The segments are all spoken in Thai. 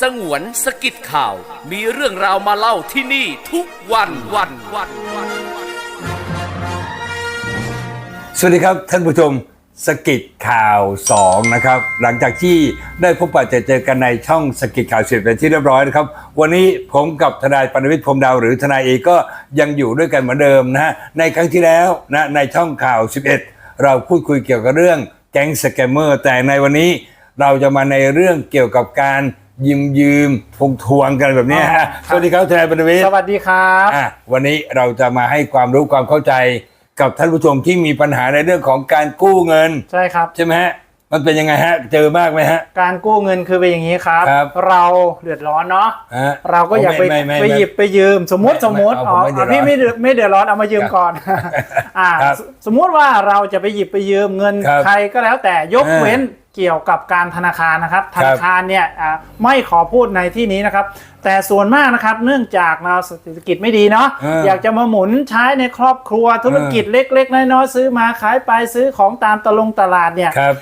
สงวนสกิดข่าว มีเรื่องราวมาเล่าที่นี่ทุกวันวันวันวันสวัสดีครับท่านผู้ชมสกิดข่าว 2 นะครับ หลังจากที่ได้พบปะเจอกันในช่องสกิดข่าวเสร็จเป็นที่เรียบร้อยนะครับ วันนี้ผมกับทนายปนวิทย์พรมดาวหรือทนายเอก็ยังอยู่ด้วยกันเหมือนเดิมนะฮะในครั้งที่แล้วนะในช่องข่าว 11 เราพูดคุยเกี่ยวกับเรื่องแก๊งสแกมเมอร์แต่ในวันนี้เราจะมาในเรื่องเกี่ยวกับการ ยืมยืมทวงทวงกันแบบเนี้ยฮะสวัสดีครับทนายปนวิทย์สวัสดีครับอะวันนี้เราจะมาให้ความรู้ความเข้าใจกับท่านผู้ชมที่มีปัญหาในเรื่องของการกู้เงิน ใช่ครับใช่ไหมฮะมันเป็นยังไงฮะ เจอมากไหมฮะ การกู้เงินคือเป็นอย่างนี้ครับครับเราเดือดร้อนเนาะฮะเราก็อยากไปม่ม่ไปม่หยิบไปยืม สมมติไม่สมมติไม่อ๋อเอาผมไม่เดือดร้อนพี่ไม่เดือดไม่เดือดร้อนเอามายืมก่อนอ่าครับสสมมุติว่าเราจะไปหยิบไปยืมเงินครับใครก็แล้วแต่ยกอ่าเว้น เกี่ยวกับการธนาคารนะครับครับธนาคารเนี่ยอ่าไม่ขอพูดในที่นี้นะครับ แต่ส่วนมากนะครับเนื่องจากเราเศรษฐกิจไม่ดีเนาะอ่าอยากจะมาหมุนใช้ในครอบครัวธุรกิจเล็ก ๆ น้อยๆซื้อมาขายไปซื้อของตามตลงตลาดเนี่ยครับ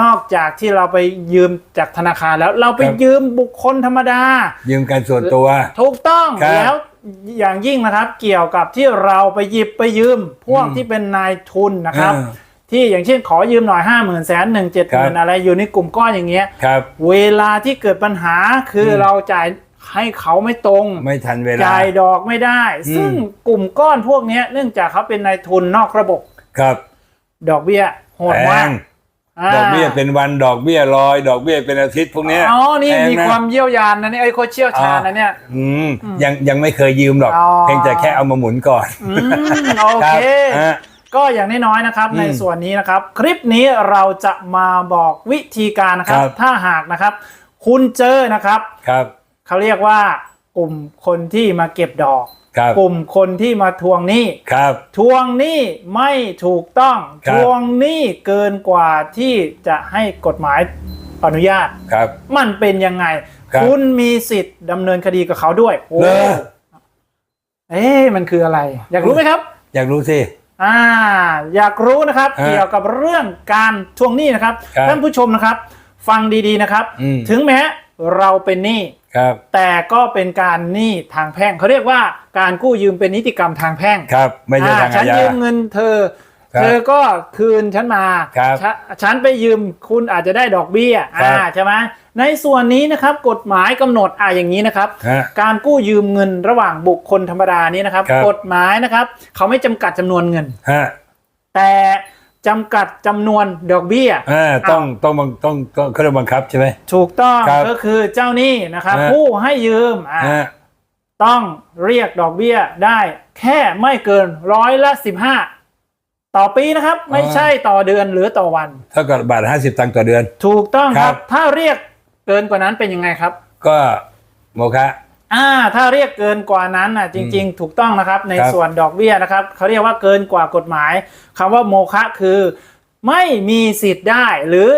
นอกจากที่เราไปยืมจากธนาคารแล้วเราไปครับยืมบุคคลธรรมดา ยืมกันส่วนตัว ถูกต้องครับแล้วอย่างยิ่งนะครับเกี่ยวกับที่เราไปหยิบไปยืมพวกอืมที่เป็นนายทุนนะครับอ่า ที่อย่างเช่นขอยืมหน่อยห้าหมื่นแสนหนึ่งเจ็ดหมื่นครับอะไรอยู่ในกลุ่มก้อนอย่างเงี้ยครับ เวลาที่เกิดปัญหาคืออมเราจ่ายให้เขาไม่ตรง ไม่ทันเวลาจ่ายดอกไม่ได้อืมซึ่งกลุ่มก้อนพวกเนี้ยเนื่องจากเขาเป็นนายทุนนอกระบบครับ ดอกเบี้ยโหดแพมากงาดอกเบี้ยเป็นวันดอกเบี้ยลอย ดอกเบี้ยเป็นอาทิตย์พวกเนี้ยอ๋อนี่แพงมีนะความเยี่ยวยานนะนี่ไอ้โคชเชี่ยวชาญนะเนี่ยอืมยังยังไม่เคยยืมหรอกอ๋อเพียงแต่แค่เอามาหมุนก่อนอืมโอครัเคบฮะ ก็อย่างน้อยๆนะครับอืมในส่วนนี้นะครับ คลิปนี้เราจะมาบอกวิธีการนะครับ ครับ ถ้าหากนะครับ คุณเจอนะครับ ครับ เขาเรียกว่ากลุ่มคนที่มาเก็บดอก ครับ กลุ่มคนที่มาทวงหนี้ ครับ ทวงหนี้ไม่ถูกต้อง ครับทวงหนี้เกินกว่าที่จะให้กฎหมายอนุญาต ครับ มันเป็นยังไง ครับ คุณมีสิทธิ์ดำเนินคดีกับเขาด้วยโอ้เหรอเอ๊ะมันคืออะไร อยากรู้ไหมครับ อยากรู้สิ อ่าอยากรู้นะครับฮะเกี่ยวกับเรื่องการทวงหนี้นะครับครับท่านผู้ชมนะครับ ฟังดีๆนะครับอืมถึงแม้เราเป็นหนี้ครับแต่ก็เป็นการหนี้ทางแพ่งเขาเรียกว่าการกู้ยืมเป็นนิติกรรมทางแพ่งครับไม่ใช่อ่าทางฉัอานญายืมเงินเธอครับ เธอก็คืนฉันมาครับฉนฉันไปยืมคุณอาจจะได้ดอกเบี้ยครัอ่าบใช่ไหมในส่วนนี้นะครับกฎหมายกำหนดอ่าอย่างนี้นะครับฮะการกู้ยืมเงินระหว่างบุคคลธรรมดานี้นะครับครับกฎหมายนะครับ เขาไม่จำกัดจำนวนเงินฮะแต่จำกัดจำนวนดอกเบี้ยอ่าต้องต้องบังต้องต้องเขาเรียกบังคับใช่ไหมถูกต้องครับก็คือเจ้าหนี้นะครับฮะผู้ให้ยืมอ่าฮะต้องเรียกดอกเบี้ยได้แค่ไม่เกินร้อยละสิบห้า ต่อปีนะครับ ไม่ใช่ต่อเดือนหรือต่อวัน เท่ากับบาทห้าสิบตังค์ต่อเดือน ถูกต้องคครัรับ บ ถ้าเรียกเกินกว่านั้นเป็นยังไงครับ ก็โมคะ อ่า ถ้าเรียกเกินกว่านั้นน่ะ จริง ๆ ถูกต้องนะครับ ในครับส่วนดอกเบี้ยนะครับเขาเรียกว่าเกินกว่ากฎหมายคำว่าโมฆะคือ ไม่มีสิทธิ์ได้ หรือ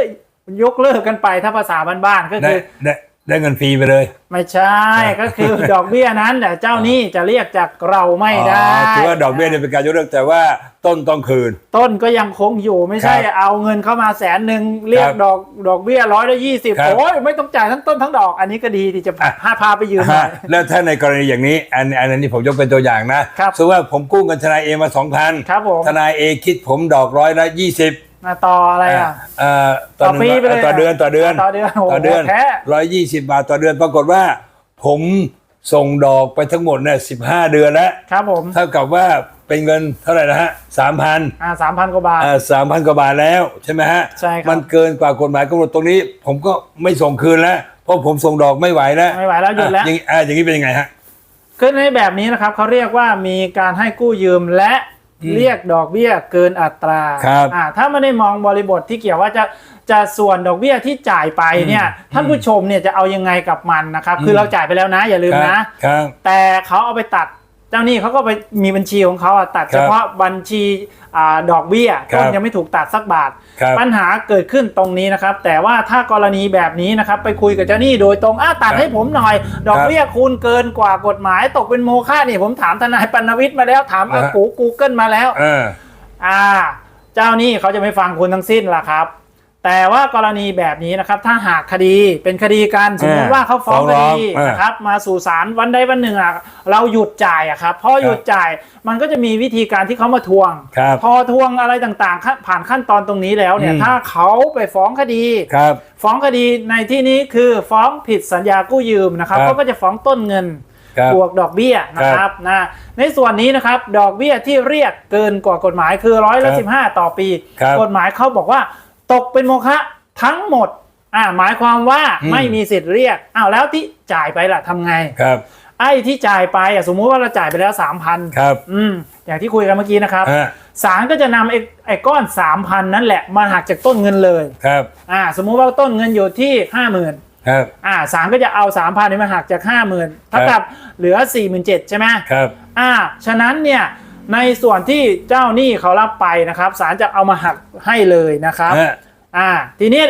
ยกเลิกกันไปถ้าภาษาบ้านๆก็ได้คือ ได้ได้ เงินฟรีไปเลย ไม่ใช่ ก็คือดอกเบี้ยนั้นแต่เจ้าหนี้จะเรียกจากเราไม่ได้อ๋อถือว่าดอกเบี้ยเนี่ยเป็นการยกเลิกแต่ว่าต้นต้องคืน ต้นก็ยังคงอยู่ไม่ใช่ครับเอาเงินเข้ามาแสนหนึ่งเรียกครับดอกดอกเบี้ยร้อยละยี่สิบครับโอ้ยไม่ต้องจ่ายทั้งต้นทั้งดอก อันนี้ก็ดีที่จะอะพาพาไปยืมหน่ฮะอยแล้วถ้าในกรณีอย่างนี้ อันอันนี้ผมยกเป็นตัวอย่างนะครับสมมติว่าผมกู้เงินทนายเอมาสองพันครับผมทนายเอคิดผมดอกร้อยละยี่สิบ มาต่ออะไรอะอ่าต่อหนึ่งปีไปเลยต่อเดือนต่อเดือนต่อเดือนโอ้โหต่อเดือนแท้ร้อยยี่สิบบาทต่อเดือนปรากฏว่า ผมส่งดอกไปทั้งหมดเนี่ยสิบห้าเดือนแล้วครับผมเท่ากับว่าเป็นเงินเท่าไหร่นะฮะสามพันอ่าสามพันกว่าบาทอ่าสามพันกว่าบาทแล้วใช่ไหมฮะใช่ครับมันเกินกว่ากฎหมายกำหนดตรงนี้ ผมก็ไม่ส่งคืนแล้วเพราะผมส่งดอกไม่ไหวแล้วไม่ไหวแล้วหยุดแล้วอะอย่างอ่าอย่างนี้เป็นยังไงฮะคือในแบบนี้นะครับเขาเรียกว่ามีการให้กู้ยืมและอืม เรียกดอกเบี้ยเกินอัตราครับอ่าถ้าไม่ได้มองบริบทที่เกี่ยวว่าจะจะส่วนดอกเบี้ยที่จ่ายไปเนี่ยอืมท่านผู้ชมเนี่ยจะเอายังไงกับมันนะครับ คือมเราจ่ายไปแล้วนะอย่าลืมนะครับแต่เขาเอาไปตัด เจ้าหนี้เขาก็ไปมีบัญชีของเขาอะตัดครับเฉพาะบัญชีอ่าดอกเบี้ยครับต้นยังไม่ถูกตัดสักบาทครับปัญหาเกิดขึ้นตรงนี้นะครับ แต่ว่าถ้ากรณีแบบนี้นะครับไปคุยกับเจ้าหนี้โดยตรงอ้าตัดครับให้ผมหน่อย ดอกเบี้ยคูณเกินกว่ากฎหมายตกเป็นโมฆะนี่ผมถามทนายปนวิทย์มาแล้วถามอานะฮะกูกูเกิลมาแล้วเอออ่า เจ้าหนี้เขาจะไม่ฟังคุณทั้งสิ้นล่ะครับ แต่ว่ากรณีแบบนี้นะครับถ้าหากคดีเป็นคดีกันสมมติเออว่าเขาฟ้องฟ้องคร้องดีเออนะครับมาสู่ศาลวันใดวันหนึ่งอะเราหยุดจ่ายอะครับพอหยุดจ่ายมันก็จะมีวิธีการที่เขามาทวงครับพอทวงอะไรต่างๆขั้นผ่านขั้นตอนตรงนี้แล้วเนี่ยอืมถ้าเขาไปฟ้องคดีครับฟ้องคดีในที่นี้คือฟ้องผิดสัญญากู้ยืมนะครับครับเขาก็จะฟ้องต้นเงินครับบวกดอกเบี้ยนะครับนะในส่วนนี้นะครับดอกเบี้ยที่เรียกเกินกว่ากฎหมายคือร้อยละสิบห้าต่อปีครับกฎหมายเขาบอกว่า ตกเป็นโมฆะทั้งหมดอ่าหมายความว่าอืมไม่มีสิทธิ์เรียกอ้าวแล้วที่จ่ายไปล่ะทำไงครับ ไอ้ที่จ่ายไปอะสมมุติว่าเราจ่ายไปแล้วสามพันครับ อืมอย่างที่คุยกันเมื่อกี้นะครับฮะศาลก็จะนำไอ้ไอ้ก้อนสามพันนั่นแหละมาหักจากต้นเงินเลยครับอ่าสมมุติว่าต้นเงินอยู่ที่ห้าหมื่นครับอ่าศาลก็จะเอาสามพันนี้มาหักจากห้าหมื่นเท่ากับเหลือสี่หมื่นเจ็ดใช่ไหมครับอ่าฉะนั้นเนี่ย ในส่วนที่เจ้าหนี้เขารับไปนะครับศาลจะเอามาหักให้เลยนะครับฮะอ่าทีนี้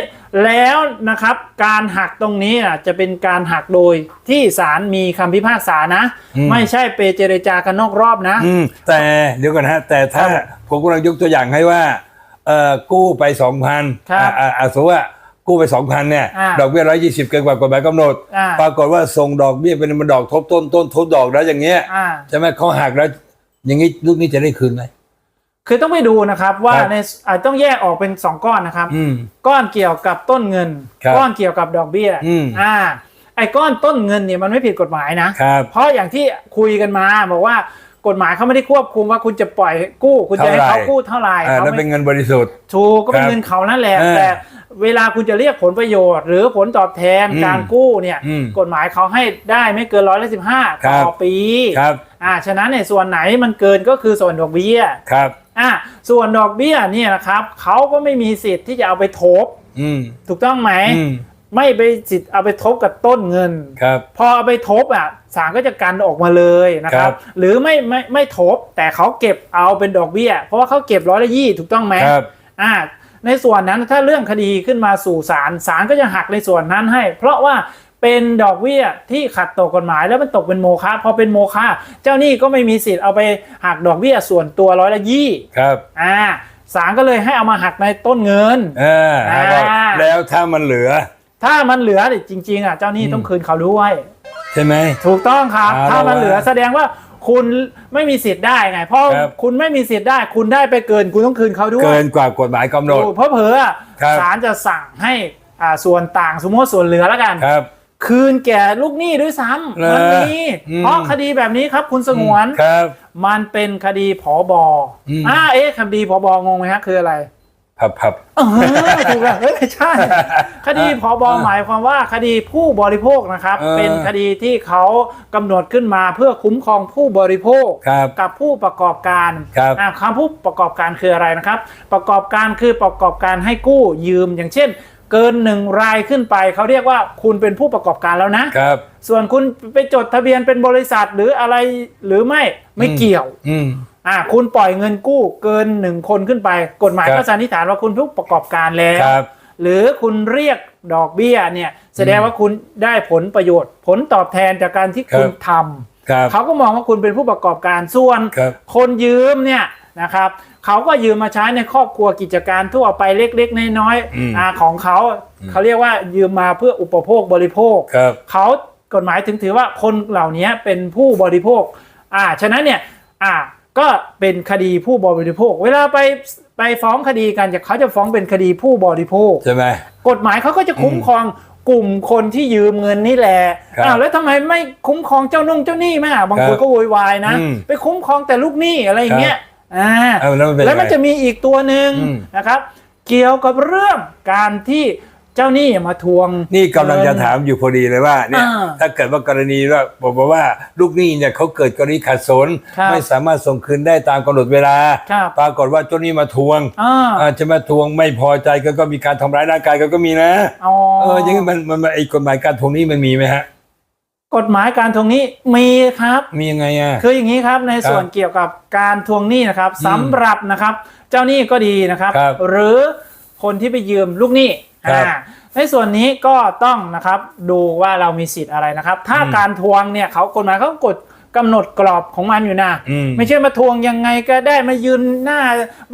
แล้วนะครับการหักตรงนี้อะจะเป็นการหักโดยที่ศาลมีคำพิพากษานะ ไม่ใช่ไปเจรจากันนอกรอบนะอืมแต่เดี๋ยวก่อนฮะแต่ถ้าครับผมกำลังยกตัวอย่างให้ว่าเอ่อกู้ไปสองพันครับอ่าอ่าสมมติว่ากู้ไปสองพันเนี่ยอ่าดอกเบี้ยร้อยยี่สิบเกินกว่ากฎหมายกำหนดอ่าปรากฏว่าส่งดอกเบี้ยเป็นมันดอกทบต้นต้นทบดอกแล้วอย่างเงี้ยอ่าใช่ไหมเขาหักแล้ว อย่างนี้ลูกนี้จะได้คืนไหมคือต้องไปดูนะครับว่าครับในอ่าต้องแยกออกเป็นสองก้อนนะครับอืมก้อนเกี่ยวกับต้นเงินครับก้อนเกี่ยวกับดอกเบี้ยอืมอ่าไอ้ก้อนต้นเงินเนี่ยมันไม่ผิดกฎหมายนะครับเพราะอย่างที่คุยกันมาบอกว่า กฎหมายเขาไม่ได้ควบคุมว่าคุณจะปล่อยกู้ คุณจะให้เท่าไหร่เขากู้เท่าไหร่อ่าเขาแล้วเป็ไม่นเงินบริสุทธิ์ถูกก็เป็นครับเงินเขานั่นแหละเออแต่เวลาคุณจะเรียกผลประโยชน์ หรือผลตอบแทนอืมการกู้เนี่ยอืมกฎหมายเขาให้ได้ไม่เกินร้อยละสิบห้าครับต่อปีครับอ่าฉะนั้นในส่วนไหนมันเกินก็คือส่วนดอกเบี้ยครับอะส่วนดอกเบี้ยเนี่ยนะครับเขาก็ไม่มีสิทธิ์ที่จะเอาไปทบอืมถูกต้องไหมอืม ไม่ไปสิทธิ์เอาไปทบกับต้นเงิน ครับ พอเอาไปทบอะศาลก็จะกันออกมาเลยนะคครัรับบหรือไม่ไม่ไม่ทบแต่เขาเก็บเอาเป็นดอกเบี้ย เพราะว่าเขาเก็บร้อยละยี่ถูกต้องไหมครับอ่าในส่วนนั้นถ้าเรื่องคดีขึ้นมาสู่ศาลศาลก็จะหักในส่วนนั้นให้ เพราะว่าเป็นดอกเบี้ยที่ขัดต่อกฎหมายแล้วมันตกเป็นโมฆะพอเป็นโมฆะเจ้าหนี้ก็ไม่มีสิทธิ์เอาไปหักดอกเบี้ยส่วนตัวร้อยละยี่ครับอ่าศาลก็เลยให้เอามาหักในต้นเงินเออแล้วก็อ่าแล้วถ้ามันเหลือ ถ้ามันเหลือเนี่ยจริง ๆอะเจ้าหนี้ต้องคืนเขาด้วย ใช่ไหม ถูกต้องครับเอาถ้ามันละเหลือแสดงว่าคุณไม่มีสิทธิ์ได้ไง เพราะครับ คุณไม่มีสิทธิ์ได้ คุณได้ไปเกิน คุณต้องคืนเขาด้วยเกินกว่ากฎหมายกำหนด ถูกเพราะเผลอๆอะครับ ศาลจะสั่งให้อ่าส่วนต่างสมมติว่าส่วนเหลือแล้วกัน ครับ คืนแก่ลูกหนี้ด้วยซ้เหรอำมันมีอืม เพราะคดีแบบนี้ครับคุณสงวน ครับ มันเป็นคดีผอบออืม อ่าเอ๊ะคดีผอบองงไหมฮะคืออะไร พับพับเออถูกแล้วเฮ้ยไม่ใช่ คดีพบอ่าหมายความว่าคดีผู้บริโภคนะครับเออเป็นคดีที่เขากำหนดขึ้นมาเพื่อคุ้มครองผู้บริโภคครับกับผู้ประกอบการครับอ่าคำผู้ประกอบการคืออะไรนะครับ ประกอบการคือประกอบการให้กู้ยืมอย่างเช่น เกินหนึ่งรายขึ้นไปเขาเรียกว่าคุณเป็นผู้ประกอบการแล้วนะครับ ส่วนคุณไปจดทะเบียนเป็นบริษัทหรืออะไรหรือไม่ไม่อืมเกี่ยว อืม อ่า คุณปล่อยเงินกู้เกินหนึ่งคนขึ้นไป กฎหมายครับก็สันนิษฐานว่าคุณผู้ประกอบการแล้ว ครับ หรือคุณเรียกดอกเบี้ยเนี่ย แสดงว่าคุณได้ผลประโยชน์ ผลตอบแทนจากการที่คุณครับ ทำ ครับ เขาก็มองว่าคุณเป็นผู้ประกอบการส่วนครับคนยืมเนี่ยนะครับเขาก็ยืมมาใช้ในครอบครัวกิจการทั่วไปเล็กๆน้อยอืมๆอ่าของเขาเขาเรียกว่ายืมมาเพื่ออุปโภคบริโภค ครับ เขา กฎหมายถึงถือว่าคนเหล่านี้เป็นผู้บริโภคอ่าฉะนั้นเนี่ยอ่าก็เป็นคดีผู้บริโภค เวลาไปไปฟ้องคดีกันจะเขาจะฟ้องเป็นคดีผู้บริโภคใช่ไหมกฎหมายเขาก็จะคุ้มครองกลุ่มคนที่ยืมเงินนี่แหละครับอ้าวแล้วทำไมไม่คุ้มครองเจ้านุ่งเจ้าหนี้แม่บางคนครับก็โวยวายนะอืมไปคุ้มครองแต่ลูกหนี้อะไรอย่างเงี้ยอ่าเอาแล้วมันเป็นแล้วมันยังไงจะมีอีกตัวหนึ่งอืมนะครับ เกี่ยวกับเรื่องการที่ เจ้าหนี้มาทวง นี่กำลังจะเงินถามอยู่พอดีเลยว่าเนี่ยอ่าถ้าเกิดว่ากรณีว่าบอกว่าลูกหนี้เนี่ยเขาเกิดกรณีขัดสน ครับไม่สามารถส่งคืนได้ตามกำหนดเวลา ครับ ปรากฏว่าเจ้าหนี้มาทวงอ่าอาจจะมาทวงไม่พอใจก็ก็มีการทำร้ายร่างกายก็ก็มีนะอ๋อเอออย่างนี้มันมันมันไอ้กฎหมายการทวงหนี้มันมีไหมฮะ กฎหมายการทวงหนี้มีครับ มียังไงอะ คืออย่างนี้ครับในครับส่วนเกี่ยวกับการทวงหนี้นะครับอืมสำหรับนะครับ เจ้าหนี้ก็ดีนะครับ ครับหรือคนที่ไปยืมลูกหนี้ ครับ อ่าในส่วนนี้ก็ต้องนะครับดูว่าเรามีสิทธิ์อะไรนะครับ ถ้าอืมการทวงเนี่ยเขากฎหมายเขากดกำหนดกรอบของมันอยู่นะอืมไม่ใช่มาทวงยังไงก็ได้มายืนหน้า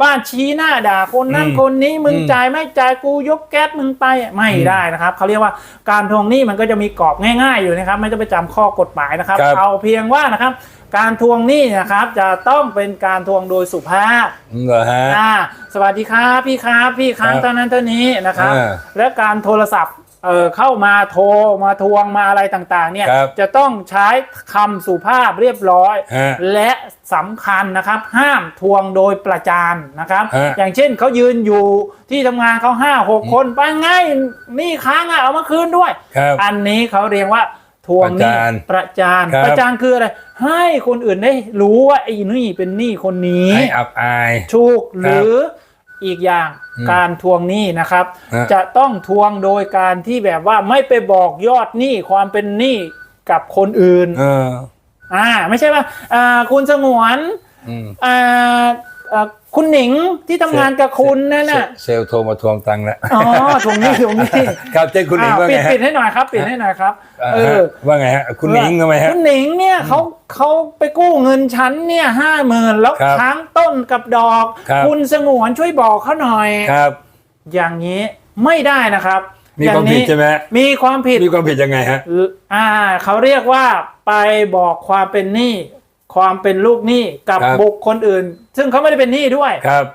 บ้านชี้หน้าด่าคนนั้นอืมคนนี้มึงอืม จ่ายไม่จ่ายกูยกแก๊สมึงไปไม่ได้นะครับเขาเรียกว่าการทวงหนี้มันก็จะมีกรอบง่าย ๆ อยู่นะครับ ไม่ต้องไปจำข้อกฎหมายนะครับ ครับ เอาเพียงว่านะครับ การทวงหนี้นะครับ จะต้องเป็นการทวงโดยสุภาพเหรอฮะ อ่าสวัสดีครับพี่ครับพี่ครั้งครับเท่านั้นเท่านี้นะครับ อ่าและการโทรศัพท์เอ่อเข้ามาโทรมาทวงมาอะไรต่างๆเนี่ยครับจะต้องใช้คำสุภาพเรียบร้อย ฮะและสำคัญนะครับห้ามทวงโดยประจานนะครับ ฮะ อย่างเช่นเขายืนอยู่ที่ทำงานเขาห้าหกคนไปไงนี่ค้างอะเอามาคืนด้วย ครับ อันนี้เขาเรียกว่า ทวงหนี้ประจานประจานครับ ประจานคืออะไร ให้คนอื่นได้รู้ว่าไอ้นี่เป็นหนี้คนนี้ให้อับอาย ถูกหรืออีกอย่างอืมการทวงหนี้นะครับ ฮะ จะต้องทวงโดยการที่แบบว่าไม่ไปบอกยอดหนี้ความเป็นหนี้กับคนอื่นเอออ่าไม่ใช่ว่าอ่าคุณสงวนอืม อ่าอ่า คุณหนิงที่ทำงานกับคุณนั่นน่ะเซลล์โทรมาทวงตังค์แล้วอ๋อทวงหนี้ทวงหนี้ครับเจ้คุณหนิงอ่าว่าปิไงดฮะปิดให้หน่อยครับปิดให้หน่อยครับอ่าเอฮะอว่าไงฮะคุณหนิงทำไมฮะคุณหนิงเนี่ยเขาเขาไปกู้เงินชั้นเนี่ยห้าหมื่นแล้วครับค้างต้นกับดอกครับณสงวนช่วยบอกเขาหน่อยครับ อย่างนี้ไม่ได้นะครับ มีความอย่งนี้ผิดใช่ไหมมีความผิดมีความผิดยังไงฮะอ่าเขาเรียกว่าไปบอกความเป็นหนี้ ความเป็นลูกหนี้กับครับ บุคคลอื่น ซึ่งเขาไม่ได้เป็นหนี้ด้วย ครับ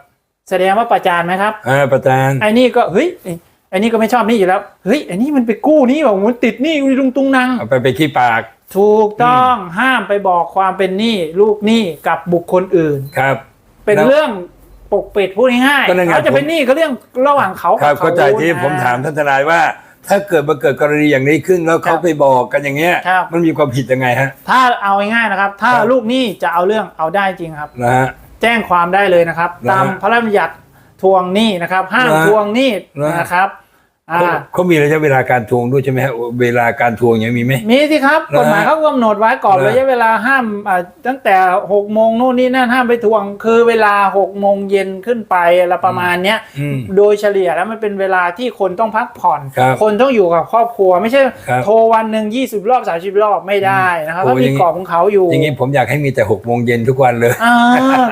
แสดงว่าประจานไหมครับ อ่าประธานไอ้นี่ก็เฮ้ยไอ้ไอ้นี่ก็ไม่ชอบหนี้อยู่แล้วเฮ้ยไอ้นี่มันไปกู้หนี้บอกมันติดหนี้อยู่ลุงตุงนังเอาไปไปขี้ปากถูกต้องห้ามไปบอกความเป็นหนี้ลูกหนี้กับบุคคลอื่น ครับ เป็นแล้วเรื่องปกปิดพูดง่ายก็นั่นๆไง เขาจะเป็นผมหนี้เขาเรื่องระหว่างเขาครับกับเข้าใจที่นะผมถามท่านทนายว่า ถ้าเกิดมาเกิดกรณีอย่างนี้ขึ้นแล้วเขาไปบอกกันอย่างเงี้ย ครับ มันมีความผิดยังไงฮะ ถ้าเอาง่ายๆนะครับ ถ้าครับ ลูกหนี้จะเอาเรื่องเอาได้จริงครับ นะฮะ แจ้งความได้เลยนะครับ นะฮะตามพระราชบัญญัติทวงหนี้นะครับ ห้ามนะฮะทวงหนี้นะฮะ นะครับอ่า เขาเขามีระยะเวลาการทวงด้วยใช่ไหมฮะเวลาการทวงยังมีไหมมีสิครับนะฮะกฎหมายเขากำหนดไว้กรอบนะระยะเวลาห้ามอ่าตั้งแต่หกโมงนู่นนี่นั่นห้ามไปทวง คือเวลาหกโมงเย็นขึ้นไปอะไรประมาณเนี้ยอืมโดยเฉลี่ยแล้วมันเป็นเวลาที่คนต้องพักผ่อนครับคนต้องอยู่กับครอบครัว ไม่ใช่ครับโทรวันหนึ่งยี่สิบรอบสามสิบรอบไม่ได้นะครับโอ้ก็มีอย่างงี้กรอบของเขาอยู่อย่างนี้ผมอยากให้มีแต่หกโมงเย็นทุกวันเลยอ่า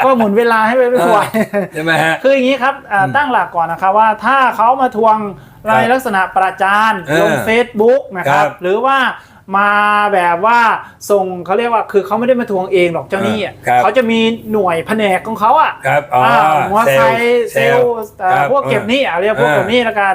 ก็หมุนเวลาให้ไปไม่ไหวใช่ไหมฮะคืออย่างนี้ครับอ่าตั้งหลักก่อนนะครับว่าถ้าเขามาทวงในลักษณะประจานเออลง Facebook นะครับครับ หรือว่ามาแบบว่าส่งเขาเรียกว่าคือเขาไม่ได้มาทวงเองหรอกเจ้าหนี้อะครับเขาจะมีหน่วยแผนกของเขาอะครับอ๋ออ่าหัวไซค์เซลล์เอ่อครับพวกเก็บหนี้อะเรียกพวกเออเก็บหนี้ละกัน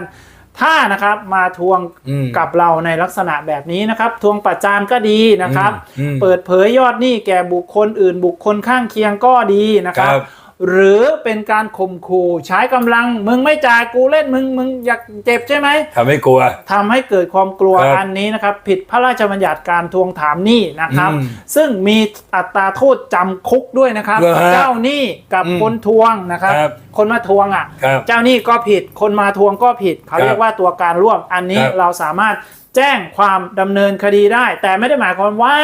ถ้านะครับมาทวงอืมกับเราในลักษณะแบบนี้นะครับ ทวงประจานก็ดีนะครับอืมอืมเปิดเผยยอดหนี้แก่บุคคลอื่นบุคคลข้างเคียงก็ดีนะครับครับ หรือเป็นการข่มขู่ใช้กำลังมึงไม่จ่ายกูเล่นมึงมึงอยากเจ็บใช่ไหมทำให้กลัวทำให้เกิดความกลัวครับอันนี้นะครับ ผิดพระราชบัญญัติการทวงถามหนี้นะครับอืมซึ่งมีอัตราโทษจำคุกด้วยนะครับเหรอฮะเจ้าหนี้กับอืมคนทวงนะครับครับ คนมาทวงอะครับเจ้าหนี้ก็ผิดคนมาทวงก็ผิด เขาครับเรียกว่าตัวการร่วมอันนี้ครับเราสามารถแจ้งความดำเนินคดีได้ แต่ไม่ได้หมายความว่า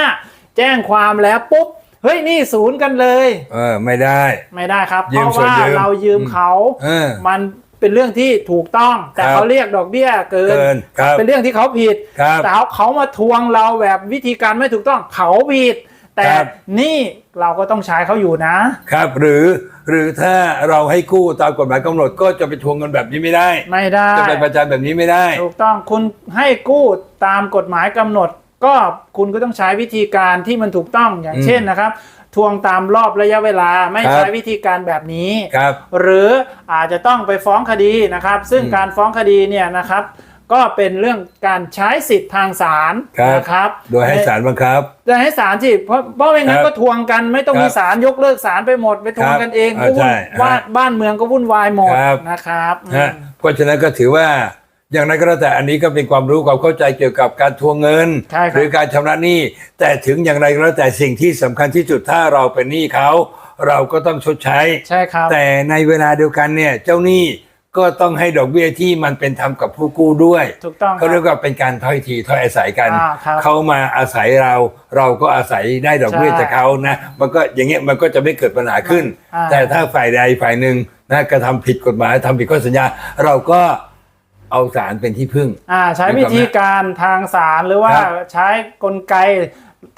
แจ้งความแล้วปุ๊บ เฮ้ยหนี่ศูนย์กันเลย เออไม่ได้ ไม่ได้ครับยืเพมราะส่วนว่ายืมเรายืมอืมเขา เออมันเป็นเรื่องที่ถูกต้อง แต่ครับเขาเรียกดอกเบี้ยเกินเกินครับเป็นเรื่องที่เขาผิด ครับแต่เขาเขามาทวงเราแบบวิธีการไม่ถูกต้องเขาผิด แต่ครับ นี่เราก็ต้องใช้เขาอยู่นะ ครับหรือหรือถ้าเราให้กู้ตามกฎหมายกำหนดก็จะไปทวงเงินแบบนี้ไม่ได้ ไม่ได้ จะไปประจานแบบนี้ไม่ได้ ถูกต้องคุณให้กู้ตามกฎหมายกำหนด ก็คุณก็ต้องใช้วิธีการที่มันถูกต้องอย่างอืมเช่นนะครับทวงตามรอบระยะเวลาไม่ครับใช้วิธีการแบบนี้ครับหรืออาจจะต้องไปฟ้องคดีนะครับ ซึ่งอืมการฟ้องคดีเนี่ยนะครับ ก็เป็นเรื่องการใช้สิทธิ์ทางศาลครับนะครับ โดยให้ศาลบังคับจะให้ศาลสิเพราะเพราะไม่งั้คนรับก็ทวงกันไม่ต้องครับมีศาลยกเลิกศาลไปหมดไปทวงกันเองครับก็วุ่นใช่บ้านฮะบ้านเมืองก็วุ่นวายหมดครับนะครับอืมฮะเพราะฉะนั้นก็ถือว่า อย่างไรก็แล้วแต่อันนี้ก็เป็นความรู้ความเข้าใจเกี่ยวกับการทวงเงิน ใช่ครับ หรือการชำระหนี้ แต่ถึงอย่างไรก็แล้วแต่สิ่งที่สำคัญที่สุดถ้าเราเป็นหนี้เขา เราก็ต้องชดใช้ ใช่ครับ แต่ในเวลาเดียวกันเนี่ยเจ้าหนี้ก็ต้องให้ดอกเบี้ยที่มันเป็นธรรมกับผู้กู้ด้วยถูกต้องคเขารับเรียกว่าเป็นการถ้อยทีถ้อยอาศัยกัน อ่าครับเขามาอาศัยเราเราก็อาศัยได้ดอกเบี้ยใช่จากเขานะมันก็อย่างเงี้ยมันก็จะไม่เกิดปัญหาขึ้น อ่า แต่ถ้าฝ่ายใดฝ่ายหนึ่งนะกระทำผิดกฎหมายทำผิดข้อสัญญา เราก็ เอาศาลเป็นที่พึ่ง อ่าใช้วิธีการทางศาลหรือว่าครับใช้กลไก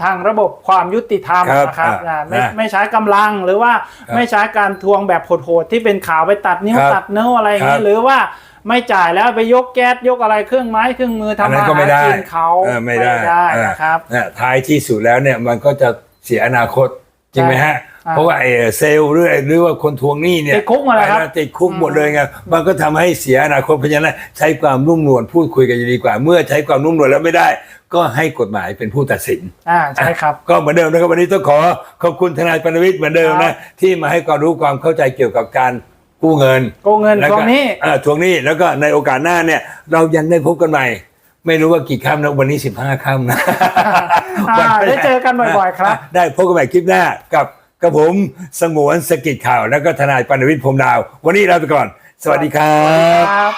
ทางระบบความยุติธรรมครับนะครับอ่าอ่าไม่นะไม่ใช้กำลังหรือว่าครับไม่ใช้การทวงแบบโหดๆที่เป็นข่าวไปตัดนิ้วครับตัดเนื้ออะไรอย่างครันี้บ หรือว่าไม่จ่ายแล้วไปยกแก๊สยกอะไรเครื่องไม้เครื่องมืออันทำนั้มานก็ไม่หาได้กินเขาเออไม่ได้เออนะครับเนี่ยท้ายที่สุดแล้วเนี่ยมันก็จะเสียอนาคต จริงไหมฮะใช่เพราะว่าไอ้เซลล์หรือหรือว่าคนทวงหนี้เนี่ยติดคุกหมดเลยครับไปแวติดคุกหมดเลยไงมันก็ทำให้เสียอนาคตเพราะฉะนั้นใช้ความนุ่มนวลพูดคุยกันจะดีกว่า เมื่อใช้ความนุ่มนวลแล้วไม่ได้ ก็ให้กฎหมายเป็นผู้ตัดสินอ่าใช่ครับ ก็เหมือนเดิมนะครับวันนี้ต้องขอขอบคุณทนายปนวิทย์เหมือนเดิมครันะบที่มาให้ความรู้ความเข้าใจเกี่ยวกับการกู้เงินโกงเงินแล้วตรก็งนี้อ่าทวงหนี้แล้วก็ในโอกาสหน้าเนี่ยเรายังได้พบกันใหม่ ไม่รู้ว่ากี่ค่ำนะวันนี้สิบห้าค่ำนะอ่าได้เจอกันบ่อยๆครับ ได้พบกันใหม่คลิปหน้ากับกับผมสงวนสกิจข่าว แล้วก็ทนายปนวิทย์พรหมดาว วันนี้ลาไปก่อน สวัสดีครับครับ